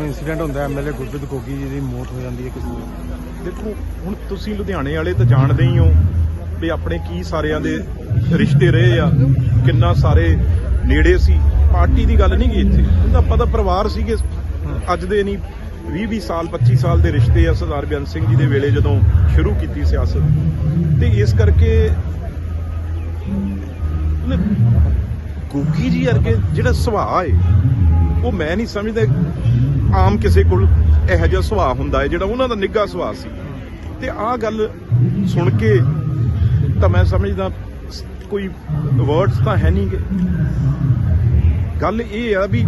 ਨੂੰ ਇਨਸੀਡੈਂਟ ਹੁੰਦਾ ਐਮਐਲਏ ਗੁਰਪ੍ਰੀਤ ਗੋਗੀ ਜੀ ਦੀ ਮੌਤ ਹੋ ਜਾਂਦੀ ਹੈ ਕਿਸੇ ਦੀ। ਦੇਖੋ, ਹੁਣ ਤੁਸੀਂ ਲੁਧਿਆਣੇ ਵਾਲੇ ਤਾਂ ਜਾਣਦੇ ਹੀ ਹੋ ਵੀ ਆਪਣੇ ਕੀ ਸਾਰਿਆਂ ਦੇ ਰਿਸ਼ਤੇ ਰਹੇ ਆ, ਕਿੰਨਾ ਸਾਰੇ ਨੇੜੇ ਸੀ। ਪਾਰਟੀ ਦੀ ਗੱਲ ਨਹੀਂ ਗੀ ਇੱਥੇ। ਉਹਦਾ ਆਪਾਂ ਤਾਂ ਪਰਿਵਾਰ ਸੀਗੇ। ਅੱਜ ਦੇ ਨਹੀਂ 20 20 ਸਾਲ 25 ਸਾਲ ਦੇ ਰਿਸ਼ਤੇ ਆ ਸਰਦਾਰ ਬੇਅੰਤ ਸਿੰਘ ਜੀ ਦੇ ਵੇਲੇ ਜਦੋਂ ਸ਼ੁਰੂ ਕੀਤੀ ਸਿਆਸਤ। ਤੇ ਇਸ ਕਰਕੇ ਗੋਗੀ ਜੀ ਵਰਗੇ ਜਿਹੜਾ ਸੁਭਾਅ ਹੈ ਉਹ ਮੈਂ ਨਹੀਂ ਸਮਝਦਾ ਆਮ ਕਿਸੇ ਕੋਲ ਇਹੋ ਜਿਹਾ ਸੁਭਾਅ ਹੁੰਦਾ ਹੈ ਜਿਹੜਾ ਉਹਨਾਂ ਦਾ ਨਿੱਘਾ ਸੁਭਾਅ ਸੀ। ਤੇ ਆਹ ਗੱਲ ਸੁਣ ਕੇ ਤਾਂ ਮੈਂ ਸਮਝਦਾ, ਕੋਈ ਵਰਡਸ ਤਾਂ ਹੈ ਨਹੀਂਗੇ ਗੱਲ ਇਹ ਆ ਵੀ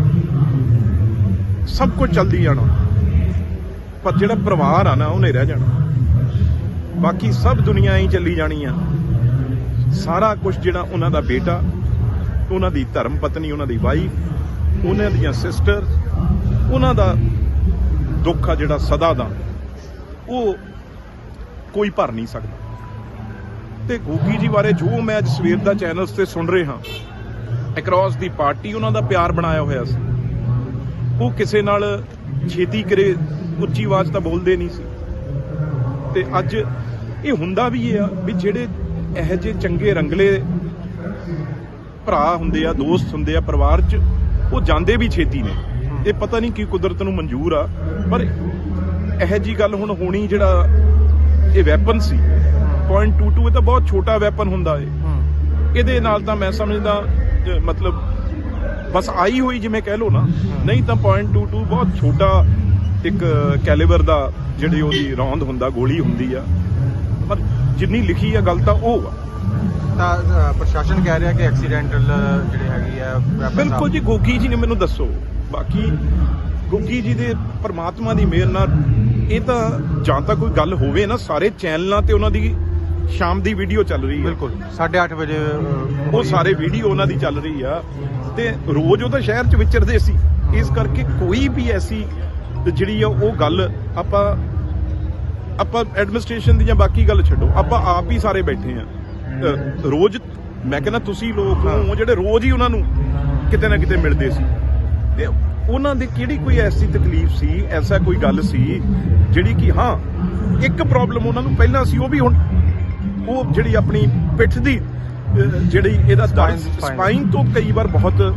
ਸਭ ਕੁਝ ਚੱਲਦੀ ਜਾਣਾ, ਪਰ ਜਿਹੜਾ ਪਰਿਵਾਰ ਆ ਨਾ, ਉਹਨੇ ਰਹਿ ਜਾਣਾ। ਬਾਕੀ ਸਭ ਦੁਨੀਆ ਹੀ ਚੱਲੀ ਜਾਣੀ ਆ। ਸਾਰਾ ਕੁਝ ਜਿਹੜਾ ਉਹਨਾਂ ਦਾ ਬੇਟਾ, ਉਹਨਾਂ ਦੀ ਧਰਮ ਪਤਨੀ, ਉਹਨਾਂ ਦੀ ਵਾਈਫ ਉਹਨਾਂ ਦੀਆਂ ਸਿਸਟਰ ਉਹਨਾਂ ਦਾ ਦੁੱਖ ਆ ਜਿਹੜਾ ਸਦਾ ਦਾ, ਉਹ ਕੋਈ ਭਰ ਨਹੀਂ ਸਕਦਾ। ਤੇ ਗੋਗੀ ਜੀ ਬਾਰੇ ਜੋ ਮੈਂ ਅੱਜ ਸਵੇਰ ਦਾ ਚੈਨਲਸ ਤੇ ਸੁਣ ਰਿਹਾ ਅਕ੍ਰੋਸ ਦੀ ਪਾਰਟੀ ਉਹਨਾਂ ਦਾ ਪਿਆਰ ਬਣਾਇਆ ਹੋਇਆ ਸੀ। ਉਹ ਕਿਸੇ ਨਾਲ ਛੇਤੀ ਕਰੇ, ਉੱਚੀ ਆਵਾਜ਼ ਤਾਂ ਬੋਲਦੇ ਨਹੀਂ ਸੀ। ਤੇ ਅੱਜ ਇਹ ਹੁੰਦਾ ਵੀ ਇਹ ਆ ਵੀ ਜਿਹੜੇ ਇਹੋ ਜਿਹੇ ਚੰਗੇ ਰੰਗਲੇ ਭਰਾ ਹੁੰਦੇ ਆ, ਦੋਸਤ ਹੁੰਦੇ ਆ, ਪਰਿਵਾਰ 'ਚ, ਉਹ ਜਾਂਦੇ ਵੀ ਛੇਤੀ ਨੇ। ਇਹ ਪਤਾ ਨਹੀਂ ਕੀ ਕੁਦਰਤ ਨੂੰ ਮਨਜ਼ੂਰ ਆ ਪਰ ਇਹੋ ਜੀ ਗੱਲ ਹੁਣ ਹੋਣੀ ਜਿਹੜਾ ਇਹ ਵੈਪਨ ਸੀ .22 ਇਹ ਤਾਂ ਬਹੁਤ ਛੋਟਾ ਵੈਪਨ ਹੁੰਦਾ ਏ। ਇਹਦੇ ਨਾਲ ਤਾਂ ਮੈਂ ਸਮਝਦਾ ਮਤਲਬ ਬਸ ਆਈ ਹੋਈ ਜਿਵੇਂ ਕਹਿ ਲਓ ਨਾ ਨਹੀਂ ਤਾਂ .22 ਬਹੁਤ ਛੋਟਾ ਇੱਕ ਕੈਲੀਬਰ ਦਾ ਜਿਹੜੀ ਉਹਦੀ ਰੌਂਦ ਹੁੰਦਾ ਗੋਲੀ ਹੁੰਦੀ ਆ। ਪਰ ਜਿੰਨੀ ਲਿਖੀ ਆ ਗੱਲ ਤਾਂ ਉਹ ਆ। ਤਾਂ ਪ੍ਰਸ਼ਾਸਨ ਕਹਿ ਰਿਹਾ ਕਿ ਐਕਸੀਡੈਂਟਲ ਜਿਹੜੇ ਹੈਗੀ ਆ ਬਿਲਕੁਲ ਜੀ ਗੋਗੀ ਜੀ ਨੇ ਮੈਨੂੰ ਦੱਸੋ। ਬਾਕੀ ਗੋਗੀ ਜੀ ਦੇ ਪ੍ਰਮਾਤਮਾ ਦੀ ਮਿਹਰ ਨਾਲ ਇਹ ਤਾਂ ਜਾਂ ਤਾਂ ਕੋਈ ਗੱਲ ਹੋਵੇ ਨਾ ਸਾਰੇ ਚੈਨਲਾਂ ਤੇ ਉਹਨਾਂ ਦੀ ਸ਼ਾਮ ਦੀ ਵੀਡੀਓ ਚੱਲ ਰਹੀ ਹੈ। ਬਿਲਕੁਲ 8:30 ਵਜੇ ਉਹ ਸਾਰੇ ਵੀਡੀਓ ਉਹਨਾਂ ਦੀ ਚੱਲ ਰਹੀ ਆ ਤੇ ਰੋਜ਼ ਉਹ ਤਾਂ ਸ਼ਹਿਰ 'ਚ ਵਿਚਰਦੇ ਸੀ। ਇਸ ਕਰਕੇ ਕੋਈ ਵੀ ਐਸੀ ਜਿਹੜੀ ਆ ਉਹ ਗੱਲ ਆਪਾਂ ਆਪਾਂ ਐਡਮਿਨਿਸਟ੍ਰੇਸ਼ਨ ਦੀ ਜਾਂ ਬਾਕੀ ਗੱਲ ਛੱਡੋ। ਆਪਾਂ ਆਪ ਹੀ ਸਾਰੇ ਬੈਠੇ ਆ। ਰੋਜ਼ ਮੈਂ ਕਹਿੰਦਾ ਤੁਸੀਂ ਲੋਕ ਹੋ ਜਿਹੜੇ ਰੋਜ਼ ਹੀ ਉਹਨਾਂ ਨੂੰ ਕਿਤੇ ਨਾ ਕਿਤੇ ਮਿਲਦੇ ਸੀ। ਤੇ ਉਹਨਾਂ ਦੇ ਕਿਹੜੀ ਕੋਈ ਐਸੀ ਤਕਲੀਫ ਸੀ ਐਸਾ ਕੋਈ ਗੱਲ ਸੀ ਜਿਹੜੀ ਕਿ ਹਾਂ ਇੱਕ ਪ੍ਰੋਬਲਮ ਉਹਨਾਂ ਨੂੰ ਪਹਿਲਾਂ ਸੀ ਉਹ ਵੀ ਹੁਣ ਉਹ ਜਿਹੜੀ ਆਪਣੀ ਪਿੱਠ ਦੀ ਜਿਹੜੀ ਇਹਦਾ। ਸਪਾਈਨ ਤੋਂ ਕਈ ਵਾਰ ਬਹੁਤ